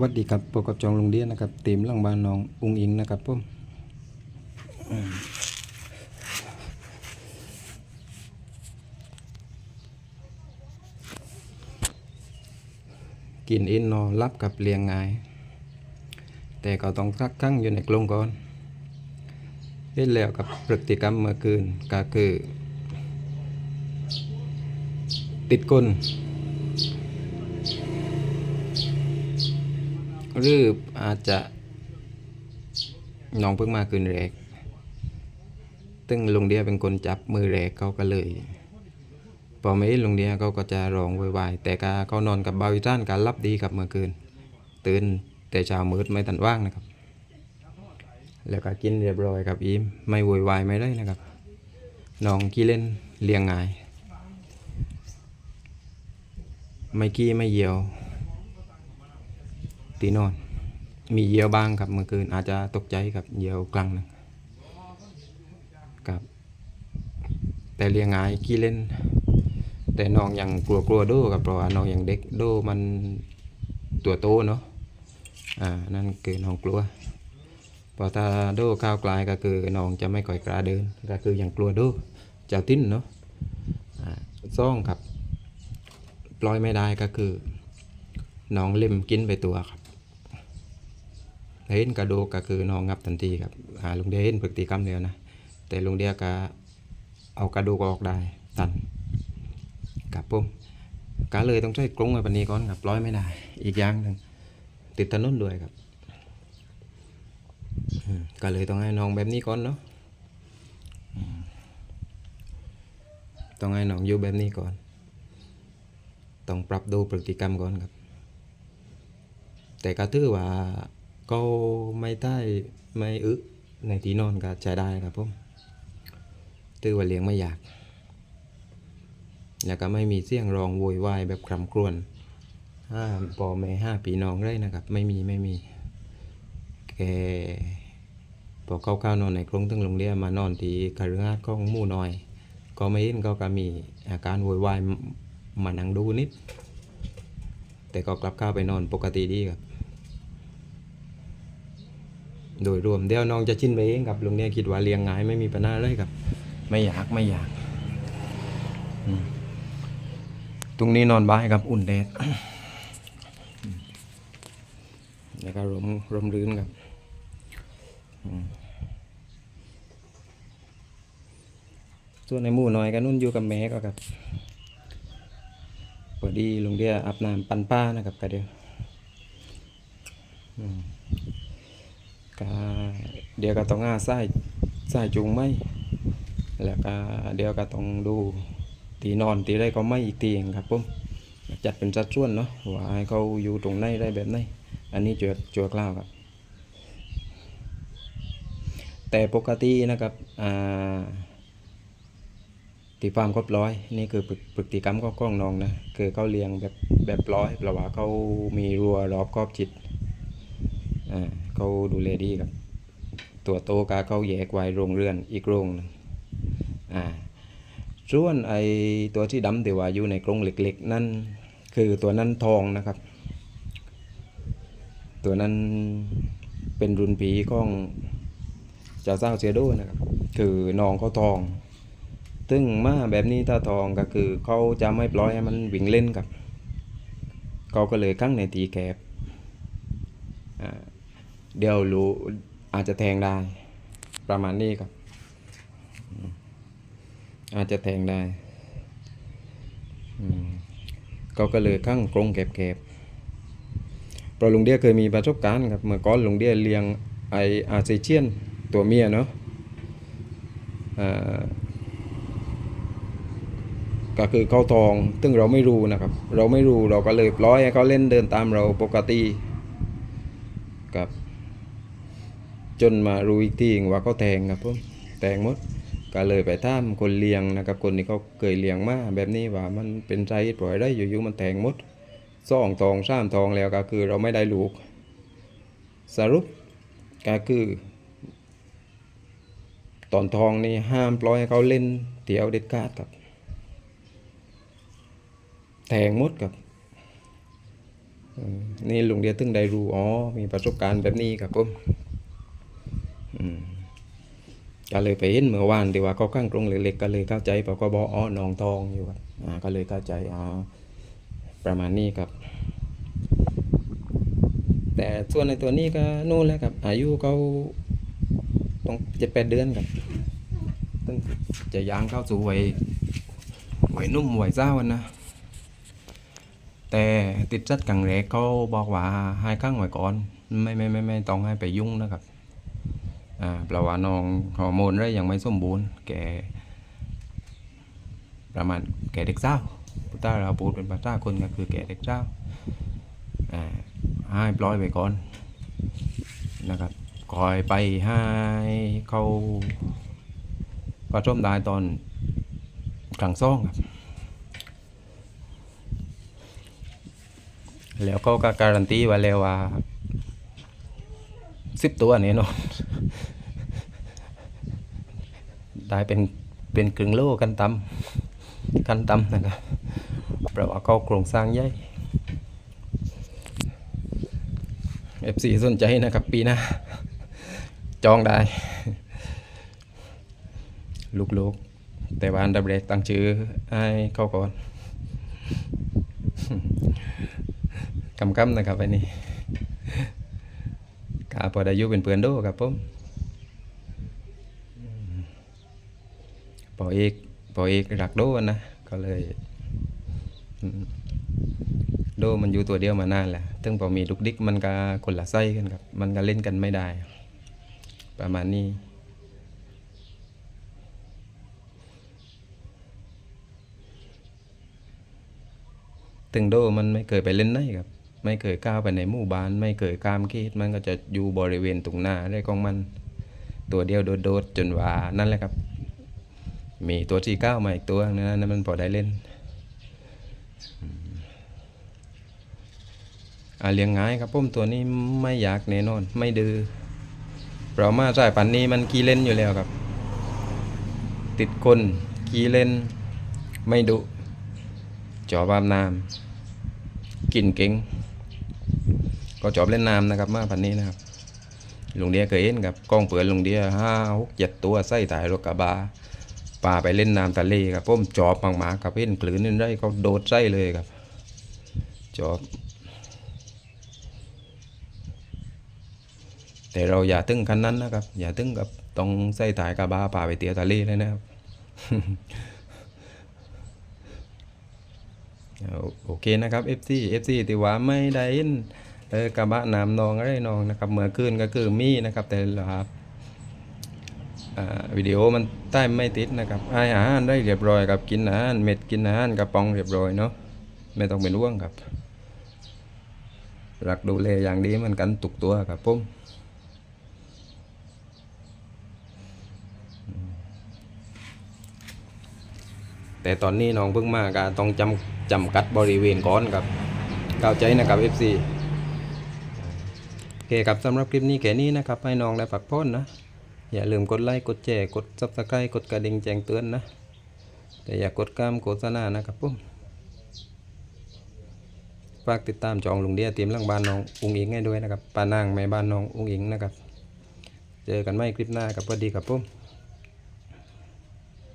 วัสดีครับพบกับจองลงเดียนะครับเต็มหลังบ้านน้องอุงอิงนะครับผมอืมกินอินนอรับกับเลียงง่าย แต่ก็ต้องคักกั้งอยู่ในกรงก่อนเห็นแล้วกับพฤติกรรมเมื่อคืนก็คือ ติดก้น หรืออาจจะน้องเพิ่งมาคืนแรกซึ่งลุงเดียเป็นคนจับมือแรกเขาก็เลยพอไม่ลุงเดียเขาก็จะร้องวยวายแต่กาเขานอนกับเบาอีท่านการรับดีกับเมื่อคืน ตื่นแต่เช้ามืดไม่ทันว่างนะครับ แล้วก็กินเรียบร้อยครับอีมไม่โวยวายไม่ได้นะครับน้องขี้เล่นเลี้ยงง่าย ไม่กี้ไม่เหยียว ตีนอน มีเหยี่ยวบ้างครับเมื่อคืนอาจจะตกใจกับเหยี่ยวกลางหนึงครับ แต่เลี้ยงง่ายขี้เล่น แต่น้องยังกลัวกลัวๆโดครับเพราะว่าน้องยังเด็กโดมันตัวโตเนาะอ่านั่นคือน้องกลัวพอถ้าโดก้าวไกลก็คือน้องจะไม่ค่อยกล้าเดิน ก็คือยังกลัวโดเจ้าติ้นเนาะอ่าซ่องครับปล่อยไม่ได้ก็คือน้องเล่มกินไปตัวครับ เห็นกระโดกก็คือน้องงับทันทีครับหาลุงเดียเห็นพฤติกรรมเดียวนะ แต่ลุงเดียก็เอากระดูกออกได้ตันกับผมก็เลยต้องใช้กรงไว้ปันนี้ก่อนครับร้อยไม่ได้ อีกอย่างหนึ่งติดถนนด้วยครับก็เลยต้องให้น้องแบบนี้ก่อนเนาะต้องให้น้องอยู่แบบนี้ก่อน ต้องปรับดูพฤติกรรมก่อนครับ แต่ก็ถือว่า ก็ไม่ได้ไม่อึในที่นอนก็ใช้ได้ครับผมถือว่าเลี้ยงไม่อยาก แล้วก็ไม่มีเสียงร้องโวยวายแบบคร่ำครวญห้าปอแม่ห้าปีน้องได้นะครับ ไม่มีไม่มีแกพอเข้าข้านอนในกรงตั้งโรงเรียนมานอนที่คารืงาดของหมู่น้อย ก็ไม่เห็นเขาก็มีอาการโวยวายมานั่งดูนิด แต่ก็กลับเข้าไปนอนปกติดีครับ โดยรวมเดี๋ยวน้องจะชินไปเองครับลุงเนี่ยคิดว่าเลี้ยงง่ายไม่มีปัญหาเลยครับ ไม่อยากไม่อยากตรงนี้นอนบ้ายครับอุ่นแดดแล้วก็ร่มร่มรื่นครับส่วนในหมู่น้อยก็นุ่นอยู่กับแม่ก็ครับพอดีลุงเดียอาบน้ำปันป้านะครับก็เดียวอืม ก็เดี๋ยวก็ต้องอาสายสายจูงไหมแล้วก็เดี๋ยวก็ต้องดูตีนอนตีได้ก็ไม่อีกตีเองครับผมจัดเป็นจัดส่วนเนาะว่าให้เขาอยู่ตรงไหนได้แบบไหนอันนี้จวดจวดกล้าวครับแต่ปกตินะครับอ่าตีความครบร้อยนี่คือพฤพฤติกรรมของกล้องนองนะคือเขาเลี้ยงแบบแบบร้อยเพราะว่าเขามีรั้วรอบครอบจิต เขาดูแลดีครับ ตัวโตกาเขาแยกไว้โรงเรือนอีกโรงนึงอ่าส่วนไอตัวที่ดำที่ว่าอยู่ในกรงเหล็กๆนั่นคือตัวนั้นทองนะครับ ตัวนั้นเป็นรุ่นผีของเจ้าเศร้าเซียโดนะครับ คือน้องเขาทอง ซึ่งมาแบบนี้ถ้าทองก็คือเขาจะไม่ปล่อยให้มันวิ่งเล่นครับเขาก็เลยกั้งในตีแกบอ่า เดี๋ยวรู้อาจจะแทงได้ ประมาณนี้ครับ อาจจะแทงได้ก็ก็เลยข้างกรงแกบๆเพราะลุงเดียเคยมีประสบการณ์ครับเมื่อก่อนลุงเดียเลี้ยงไออาเซเชียนตัวเมียเนาะก็คือเข้าทอง ซึ่งเราไม่รู้นะครับ เราไม่รู้เราก็เลยปล่อยให้เขาเล่นเดินตามเราปกติครับ จนมารู้อีกทีว่าเขาแทงครับผมแทงหมดก็เลยไปถามคนเลี้ยงนะครับคนที่เขาเคยเลี้ยงมาแบบนี้ว่ามันเป็นใจปล่อยได้อยู่ๆมันแทงหมดสองทองสามทองแล้วก็คือเราไม่ได้ลูก สรุปก็คือ ตอนทองนี่ห้ามปล่อยให้เขาเล่นเดี่ยวเด็ดขาดครับแทงมดครับนี่ลุงเดียตึงได้รู้อ๋อมีประสบการณ์แบบนี้ครับผม ก็เลยไปเห็นเมื่อวานที่ว่าเขาข้างตรงเล็กๆก็เลยเข้าใจปกบอ๋อนองทองอยู่อ่าก็เลยเข้าใจอ๋อประมาณนี้ครับ แต่ส่วนในตัวนี้ก็นู่นแหล้วครับ อายุเขาต้องเจ็ดแปดเดือนครับตั้งจะย่างเข้าสู่วัยวัยนุ่มวัยเจ้าอะนะแต่ติดจัดกังแรกเขาบอกว่าให้ข้างไว้ก่อน ไม่ไม่ไม่ไม่ต้องให้ไปยุ่งนะครับ อ่าเราว่าน้องฮอร์โมนอะไรยังไม่สมบูรณ์แกประมาณแกเด็กเศร้าพุทธาเราพูดเป็นภาษาคนก็คือแกเด็กเศร้าให้ปล่อยไปก่อนนะครับคอยไปให้เขาผสมได้ตอนกลางซ่องครับแล้วเขาก็การันตีไว้แล้วว่า สิบตัวแน่นอนได้เป็นเป็นกึ่งโลกันตำกันตำนะครับเพราะว่าเขาโครงสร้างใหญ่ FC สนใจนะครับปีหน้าจองได้ ลูกๆ แต่ว่าอันดับแรกตั้งชื่อให้เขาก่อนกำกำนะครับอันนี้ กาพอได้อายุเป็นเพื่อนโดครับผมอืมปอเอกปอเอกรักโดนะก็เลยโดมันอยู่ตัวเดียวมานานแหละถึงพอมีลูกดิกมันก็คนละไส้กันครับ มันก็เล่นกันไม่ได้ ประมาณนี้ถึงโดมันไม่เคยไปเล่นไหนครับ ไม่เคยก้าวไปในหมู่บ้าน ไม่เคยข้ามเขตมันก็จะอยู่บริเวณตรงหน้าได้ของมัน ตัวเดียวโดดๆจนว่านั่นแหละครับ มีตัวที่ก้าวมาอีกตัวนึงนั้นมันพอได้เล่นอาเลี้ยงง่ายครับผมตัวนี้ไม่อยากแน่นอน ไม่ดื้อเพรามาสายพันธุ์นี้มันขี้เล่นอยู่แล้วครับ ติดคนขี้เล่น ไม่ดุจอบาบน้ำกินเก่ง ก็จอบเล่นน้ำนะครับมาพันนี้นะครับลุงเดียเคยเห็นกับกล้องเปิดลุงเดียห้าหกเจ็ดตัวใส่ถ่ายรถกระบะป่าไปเล่นน้ำทะเลครับผมจอบมากๆครับเห็นกลืนนี่ได้เขาโดดใส่เลยครับ จอบ แต่เราอย่าตึงคันนั้นนะครับ อย่าตึงกับต้องใส่ถ่ายกระบะป่าไปเตียวทะเลเลยนะครับโอเคนะครับ FC FC ที่ว่าไม่ได้ เออกระบะน้ำนองอะไรนองนะครับเมื่อคืนก็คือมีนะครับ แต่ละอ่าวิดีโอมันใต้ไม่ติดนะครับอาหารได้เรียบร้อยครับกินอาหารเม็ดกินอาหารกระป๋องเรียบร้อยเนาะไม่ต้องเป็นห่วงครับรักดูแลอย่างดีเหมันกันตุกตัวครับผมแต่ตอนนี้น้องเพิ่งมาก็ต้องจำจำกัดบริเวณก่อนครับเข้าใจนะครับ FC เคครับสำหรับคลิปนี้แค่นี้นะครับให้น้องได้พักพ่นนะ อย่าลืมกดไลค์กดแชร์กด s u b สไครต์กดกระดิ่งแจ้งเตือนนะ แต่อย่ากกดกามโฆษณานะครับผมฝากติดตามจองลุงเดียเตรียมหลังบ้านน้องอุ้งอิงให้ด้วยนะครับป้านางแม่บ้านน้องอุ้งอิงนะครับ เจอกันใหม่คลิปหน้าครับสวัสดีครับผม